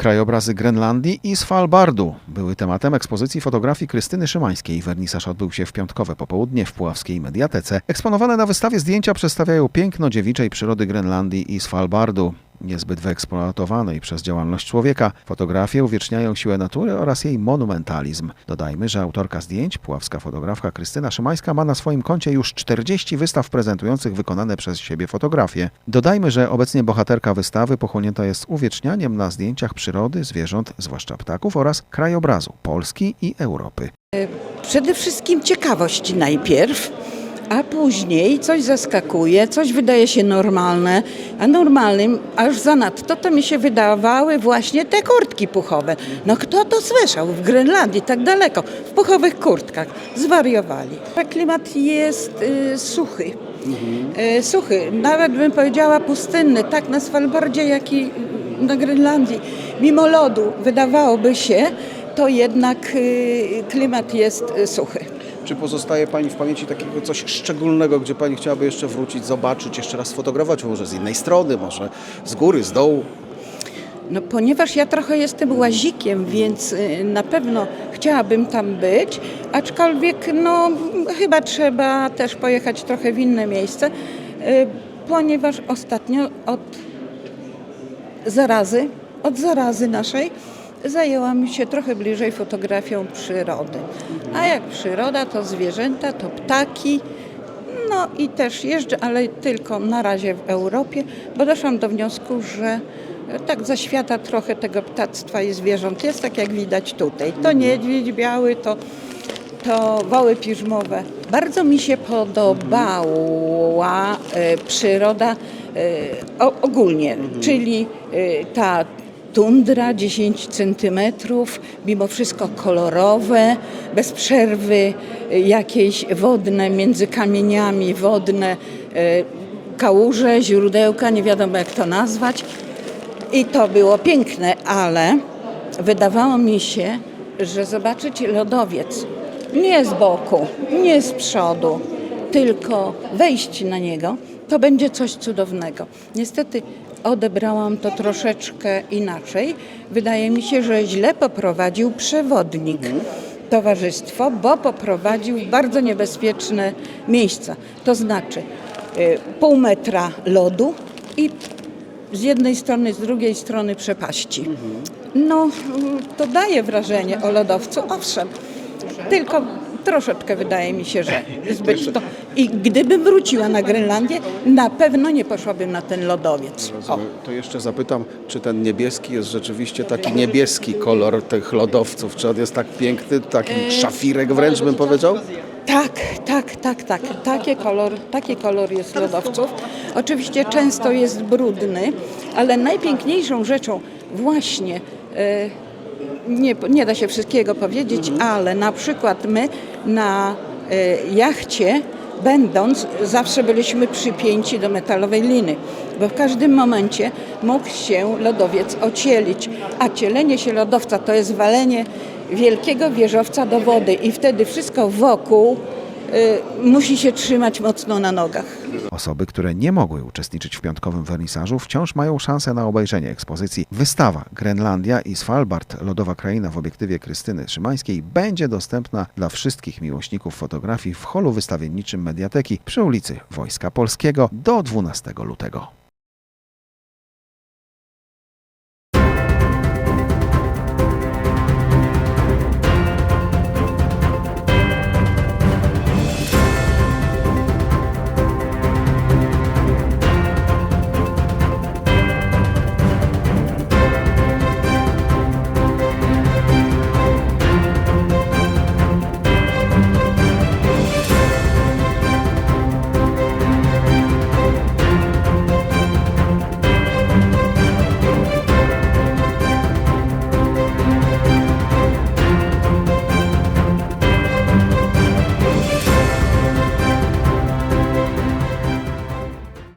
Krajobrazy Grenlandii i Svalbardu były tematem ekspozycji fotografii Krystyny Szymańskiej. Wernisaż odbył się w piątkowe popołudnie w Puławskiej Mediatece. Eksponowane na wystawie zdjęcia przedstawiają piękno dziewiczej przyrody Grenlandii i Svalbardu. Niezbyt wyeksploatowanej przez działalność człowieka, fotografie uwieczniają siłę natury oraz jej monumentalizm. Dodajmy, że autorka zdjęć, puławska fotografka Krystyna Szymańska ma na swoim koncie już 40 wystaw prezentujących wykonane przez siebie fotografie. Dodajmy, że obecnie bohaterka wystawy pochłonięta jest uwiecznianiem na zdjęciach przyrody, zwierząt, zwłaszcza ptaków oraz krajobrazu Polski i Europy. Przede wszystkim ciekawość najpierw, a później coś zaskakuje, coś wydaje się normalne, a normalnym aż zanadto to mi się wydawały właśnie te kurtki puchowe. No kto to słyszał w Grenlandii tak daleko, w puchowych kurtkach? Zwariowali. Klimat jest y, suchy. Y, suchy, nawet bym powiedziała pustynny, tak na Svalbardzie, jak i na Grenlandii. Mimo lodu wydawałoby się, to jednak y, klimat jest y, suchy. Czy pozostaje Pani w pamięci takiego coś szczególnego, gdzie Pani chciałaby jeszcze wrócić, zobaczyć, jeszcze raz sfotografować, może z innej strony, może z góry, z dołu? No, ponieważ ja trochę jestem łazikiem, więc y, na pewno chciałabym tam być, aczkolwiek no, chyba trzeba też pojechać trochę w inne miejsce, y, ponieważ ostatnio od zarazy, od zarazy naszej zajęłam się trochę bliżej fotografią przyrody. A jak przyroda, to zwierzęta, to ptaki, no i też jeżdżę, ale tylko na razie w Europie, bo doszłam do wniosku, że tak za świata trochę tego ptactwa i zwierząt jest, tak jak widać tutaj. To niedźwiedź biały, to, to woły piżmowe. Bardzo mi się podobała e, przyroda e, o, ogólnie, czyli e, ta tundra 10 centymetrów, mimo wszystko kolorowe, bez przerwy jakieś wodne, między kamieniami wodne, y, kałuże, źródełka, nie wiadomo jak to nazwać. I to było piękne, ale wydawało mi się, że zobaczyć lodowiec nie z boku, nie z przodu, tylko wejść na niego, to będzie coś cudownego. Niestety odebrałam to troszeczkę inaczej. Wydaje mi się, że źle poprowadził przewodnik towarzystwo, bo poprowadził w bardzo niebezpieczne miejsca. To znaczy y, pół metra lodu i z jednej strony, z drugiej strony przepaści. No, y, to daje wrażenie o lodowcu, owszem, tylko troszeczkę wydaje mi się, że zbyt to. I gdybym wróciła na Grenlandię, na pewno nie poszłabym na ten lodowiec. O. To jeszcze zapytam, czy ten niebieski jest rzeczywiście taki niebieski kolor tych lodowców? Czy on jest tak piękny, taki szafirek wręcz bym powiedział? Tak, tak, tak, tak. Taki kolor, taki kolor jest lodowców. Oczywiście często jest brudny, ale najpiękniejszą rzeczą właśnie e, nie, nie da się wszystkiego powiedzieć, ale na przykład my na e, jachcie będąc, zawsze byliśmy przypięci do metalowej liny, bo w każdym momencie mógł się lodowiec ocielić, a cielenie się lodowca to jest walenie wielkiego wieżowca do wody i wtedy wszystko wokół musi się trzymać mocno na nogach. Osoby, które nie mogły uczestniczyć w piątkowym wernisażu, wciąż mają szansę na obejrzenie ekspozycji. Wystawa Grenlandia i Svalbard, lodowa kraina w obiektywie Krystyny Szymańskiej, będzie dostępna dla wszystkich miłośników fotografii w holu wystawienniczym Mediateki przy ulicy Wojska Polskiego do 12 lutego.